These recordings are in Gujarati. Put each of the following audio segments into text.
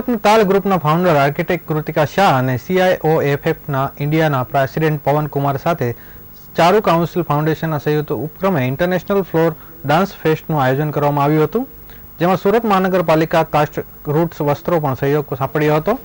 તાલ ગ્રુપના ફાઉન્ડર આર્કિટેક્ટ કૃતિકા શાહ અને સીઆઈઓએફએફના ઇન્ડિયાના પ્રેસિડેન્ટ પવન કુમાર સાથે ચારુ કાઉન્સિલ ફાઉન્ડેશનના સંયુક્ત ઉપક્રમે ઇન્ટરનેશનલ ફ્લોર ડાન્સ ફેસ્ટનું આયોજન કરવામાં આવ્યું હતું, જેમાં સુરત મહાનગરપાલિકા કાસ્ટ રૂટ્સ વસ્ત્રો પણ સહયોગ સાંપડ્યો હતો.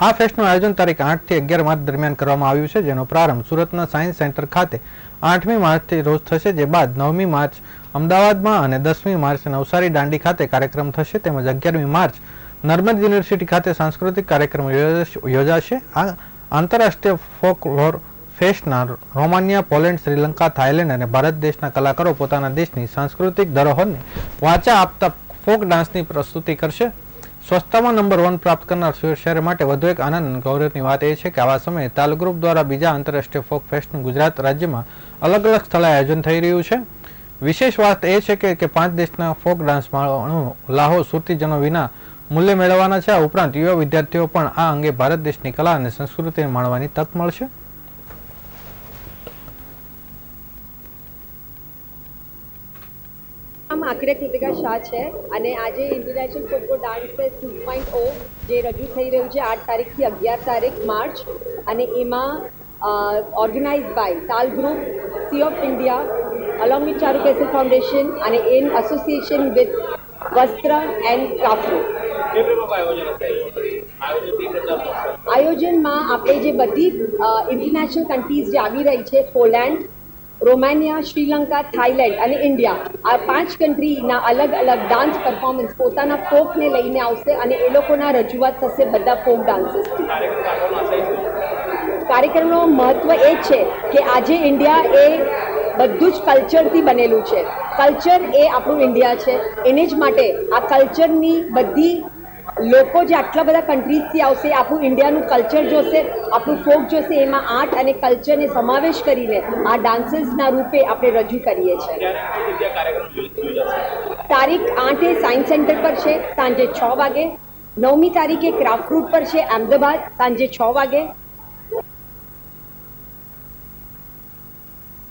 આ ફેસ્ટનું આયોજન તારીખ આઠથી અગિયાર માર્ચ દરમિયાન કરવામાં આવ્યું છે, જેનો પ્રારંભ સુરતના સાયન્સ સેન્ટર ખાતે આઠમી માર્ચથી રોજ થશે, જે બાદ નવમી માર્ચ અમદાવાદમાં અને દસમી માર્ચ નવસારી દાંડી ખાતે કાર્યક્રમ થશે, તેમજ અગિયારમી માર્ચ નર્મદ યુનિવર્સિટી ખાતે સાંસ્કૃતિક કાર્યક્રમ યોજાશે- આ આંતરરાષ્ટ્રીય ફોકલોર ફેસ્ટના રોમાનિયા, પોલેન્ડ, શ્રીલંકા, થાઇલેન્ડ અને ભારત દેશના કલાકારો પોતાના દેશની સાંસ્કૃતિક ધરોહરને વાચા આપતા ફોક ડાન્સની પ્રસ્તુતિ કરશે. સ્વચ્છતામાં નંબર વન પ્રાપ્ત કરનાર શહેર માટે વધુ એક આનંદ ગૌરવની વાત એ છે કે આવા સમયે તાલ ગ્રુપ દ્વારા બીજા આંતરરાષ્ટ્રીય ફોક ફેસ્ટનું ગુજરાત રાજ્યમાં અલગ અલગ સ્થળે આયોજન થઈ રહ્યું છે. વિશેષ વાત એ છે કે પાંચ દેશના ફોક ડાન્સ માણો લાહો સુરતીજનો વિના મૂલ્ય મેળવવાના છે. આ ઉપરાંત યુવા વિદ્યાર્થીઓ પણ આ અંગે ભારત દેશની કલા અને સંસ્કૃતિને માણવાની તક મળશે. આખરે કૃતિકા શાહ છે અને આજે international photo dance fest two point O જે રજૂ થઈ રહ્યું છે આઠ તારીખથી અગિયાર તારીખ માર્ચ અને એમાં organise by Taal group C of India along with Charu foundation અને in association with Vastra and craft આયોજનમાં આપણે જે બધી ઇન્ટરનેશનલ કન્ટ્રીઝ જે આવી રહી છે, પોલેન્ડ, રોમાનિયા, શ્રીલંકા, થાઇલેન્ડ અને ઇન્ડિયા, આ પાંચ કન્ટ્રીના અલગ અલગ ડાન્સ પરફોર્મન્સ પોતાના ફોકને લઈને આવશે અને એ લોકોના રજૂઆત થશે બધા ફોક ડાન્સીસથી કાર્યક્રમનો મહત્વ એ છે કે આજે ઇન્ડિયા એ બધું જ કલ્ચરથી બનેલું છે. કલ્ચર એ આપણું ઇન્ડિયા છે. એને જ માટે આ કલ્ચરની બધી લોકો જે આટલા બધા કન્ટ્રીઝથી આવશે, આપણું ઇન્ડિયાનું કલ્ચર જોશે, આપણું ફોક જોશે, એમાં આર્ટ અને કલ્ચરને સમાવેશ કરીને આ ડાન્સીસના રૂપે આપણે રજૂ કરીએ છીએ. તારીખ આઠે સાયન્સ સેન્ટર પર છે, સાંજે છ વાગે. નવમી તારીખે ક્રાફ્ટ રૂટ પર છે, અમદાવાદ, સાંજે છ વાગે.